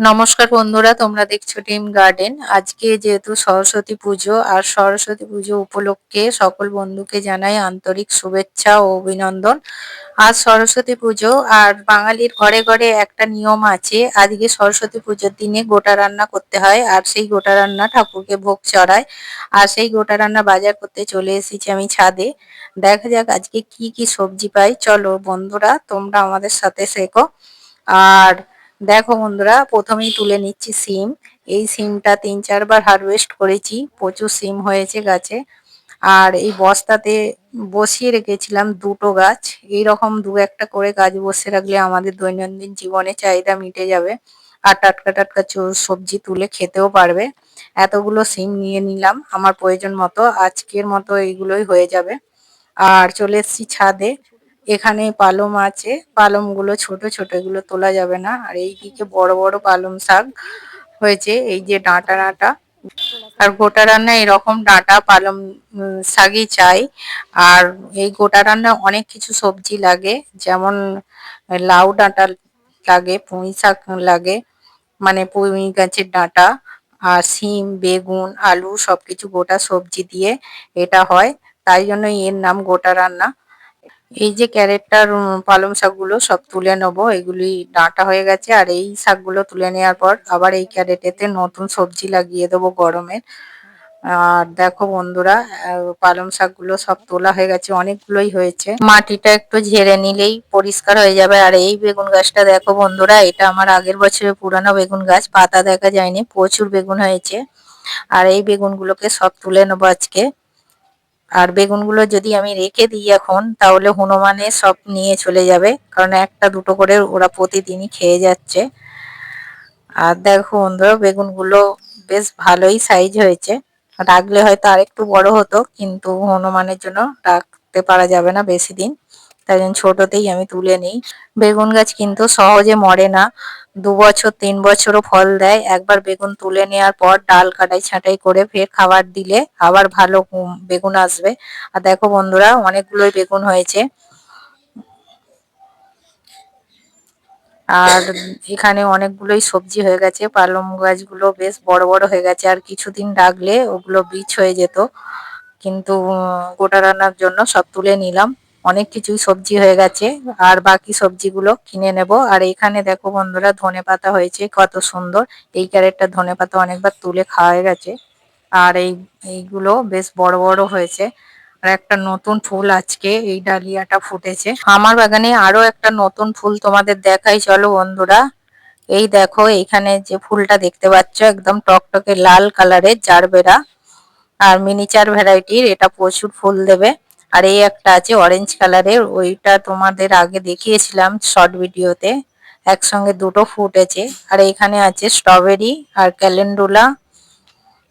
নমস্কার বন্ধুরা, তোমরা দেখছ টিম গার্ডেন। আজকে যেহেতু সরস্বতী পুজো, আর সরস্বতী পুজো উপলক্ষে সকল বন্ধুকে জানাই আন্তরিক শুভেচ্ছা ও অভিনন্দন। আজ সরস্বতী পুজো, আর বাঙালির ঘরে ঘরে একটা নিয়ম আছে, আজকে সরস্বতী পুজোর দিনে গোটা রান্না করতে হয়, আর সেই গোটা রান্না ঠাকুরকে ভোগ চড়ায়। আর সেই গোটা রান্না বাজার করতে চলে এসেছি আমি ছাদে। দেখা যাক আজকে কি কি সবজি পাই। চলো বন্ধুরা, তোমরা আমাদের সাথে শেখো। আর দেখো বন্ধুরা, প্রথমেই তুলে নিচ্ছি সিম। এই সিমটা তিন চারবার হারভেস্ট করেছি, প্রচুর সিম হয়েছে গাছে। আর এই বস্তাতে বসিয়ে রেখেছিলাম দুটো গাছ। এই রকম দু একটা করে গাছ বসিয়ে রাখলে আমাদের দৈনন্দিন জীবনে চাহিদা মিটে যাবে। আর টাটকা টাটকা সবজি তুলে খেতেও পারবে। এতগুলো সিম নিয়ে নিলাম, আমার প্রয়োজন মতো আজকের মতো এইগুলোই হয়ে যাবে। আর চলে এসছি ছাদে। এখানে পালম আছে। পালমগুলো ছোট ছোট এগুলো তোলা যাবে না। আর এইদিকে বড় বড় পালং শাক হয়েছে। এই যে ডাঁটা ডাঁটা। আর গোটা রান্না এরকম ডাঁটা, পালং শাকই চাই। আর এই গোটা রান্না অনেক কিছু সবজি লাগে। যেমন লাউ ডাঁটা লাগে, পুঁই শাক লাগে মানে পুঁই গাছের ডাঁটা, আর শিম, বেগুন, আলু সবকিছু গোটা সবজি দিয়ে এটা হয়। তাই জন্য এর নাম গোটা রান্না। এই যে ক্যারেটটার পালং শাকগুলো সব তুলে নেব। এগুলি ডাঁটা হয়ে গেছে আর এই শাকগুলো তুলে নেওয়ার পর আবার এই ক্যারেটেতে নতুন সবজি লাগিয়ে দেবো গরমের আর দেখো বন্ধুরা পালং শাকগুলো সব তোলা হয়ে গেছে, অনেকগুলোই হয়েছে। মাটিটা একটু ঝেড়ে নিলেই পরিষ্কার হয়ে যাবে। আর এই বেগুন গাছটা দেখো বন্ধুরা, এটা আমার আগের বছরের পুরানো বেগুন গাছ, পাতা দেখা যায়নি, প্রচুর বেগুন হয়েছে। আর এই বেগুনগুলোকে সব তুলে নেব আজকে। আর বেগুনগুলো যদি আমি রেখে দিই এখন, তাহলে হনুমানে সব নিয়ে চলে যাবে। কারণ একটা দুটো করে ওরা প্রতিদিনই খেয়ে যাচ্ছে। আর দেখো বন্ধুরা, বেগুনগুলো বেশ ভালোই সাইজ হয়েছে। রাখলে হয়তো আরেকটু বড় হতো, কিন্তু হনুমানের জন্য রাখতে পারা যাবে না বেশি দিন। তাই জন্য ছোটতেই আমি তুলে নিই। বেগুন গাছ কিন্তু সহজে মরে না। দু বছর, তিন বছরও ফল দেয়। একবার বেগুন তুলে নেওয়ার পর ডাল কাটাই ছাঁটাই করে ফের খাবার দিলে আবার ভালো বেগুন আসবে। আর দেখো বন্ধুরা, অনেকগুলোই বেগুন হয়েছে। আর এখানে অনেকগুলোই সবজি হয়ে গেছে। পালং গাছগুলো বেশ বড় বড় হয়ে গেছে। আর কিছুদিন রাখলে ওগুলো বীজ হয়ে যেত। কিন্তু গোটা রান্নার জন্য সব তুলে নিলাম। অনেক কিছুই সবজি হয়ে গেছে, আর বাকি সবজিগুলো কিনে নেব। আর এখানে দেখো বন্ধুরা, ধনে পাতা হয়েছে, কত সুন্দর। এই ক্যারেটটা ধনে পাতা অনেকবার তুলে খাওয়া হয়ে গেছে। আর এই, এইগুলো বেশ বড় বড় হয়েছে। আর একটা নতুন ফুল আজকে, এই ডালিয়াটা ফুটেছে। আমার বাগানে আরও একটা নতুন ফুল তোমাদের দেখাই। চলো বন্ধুরা, এই দেখো এইখানে যে ফুলটা দেখতে পাচ্ছ, একদম টকটকে লাল কালারের জারবেরা। আর মিনিচার ভ্যারাইটির, এটা প্রচুর ফুল দেবে। আর এই একটা আছে অরেঞ্জ কালারের ওইটা তোমাদের আগে দেখিয়েছিলাম শর্ট ভিডিওতে একসঙ্গে দুটো ফুটেছে। আর এখানে আছে স্ট্রবেরি আর ক্যালেন্ডুলা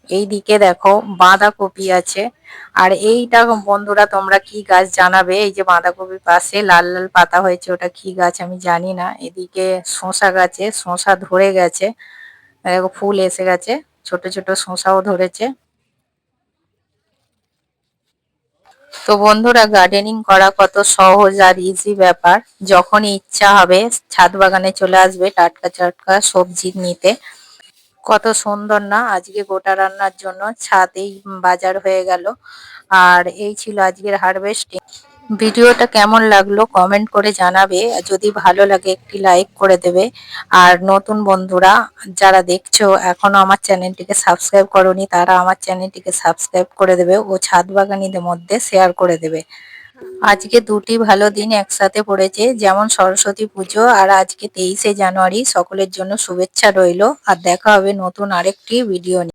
এই দিকে দেখো বাঁধাকপি আছে। আর এইটা বন্ধুরা তোমরা কি গাছ জানাবে? এই যে বাঁধাকপির পাশে লাল লাল পাতা হয়েছে, ওটা কি গাছ আমি জানি না। এদিকে শশা গাছে শশা ধরে গেছে। ফুল এসে গেছে, ছোট ছোট শশাও ধরেছে। তো বন্ধুরা গার্ডেনিং করা কত সহজ আর ইজি ব্যাপার। যখন ইচ্ছা হবে, ছাদ বাগানে চলে আসবে, টাটকা চাটকা সবজি নিতে। কত সুন্দর না, আজকে গোটা রান্নার জন্য ছাদেই বাজার হয়ে গেল। আর এই ছিল আজকের হারভেস্টিং ভিডিওটা কেমন লাগল কমেন্ট করে জানাবে। যদি ভালো লাগে একটি লাইক করে দেবে। আর নতুন বন্ধুরা যারা দেখছ, এখনও আমার চ্যানেলটিকে সাবস্ক্রাইব করনি, তারা আমার চ্যানেলটিকে সাবস্ক্রাইব করে দেবে ও ছাদ বাগানিদের মধ্যে শেয়ার করে দেবে। আজকে দুটি ভালো দিন একসাথে পড়েছে, যেমন সরস্বতী পুজো আর আজকে তেইশে জানুয়ারি। সকলের জন্য শুভেচ্ছা রইল। আর দেখা হবে নতুন আরেকটি ভিডিও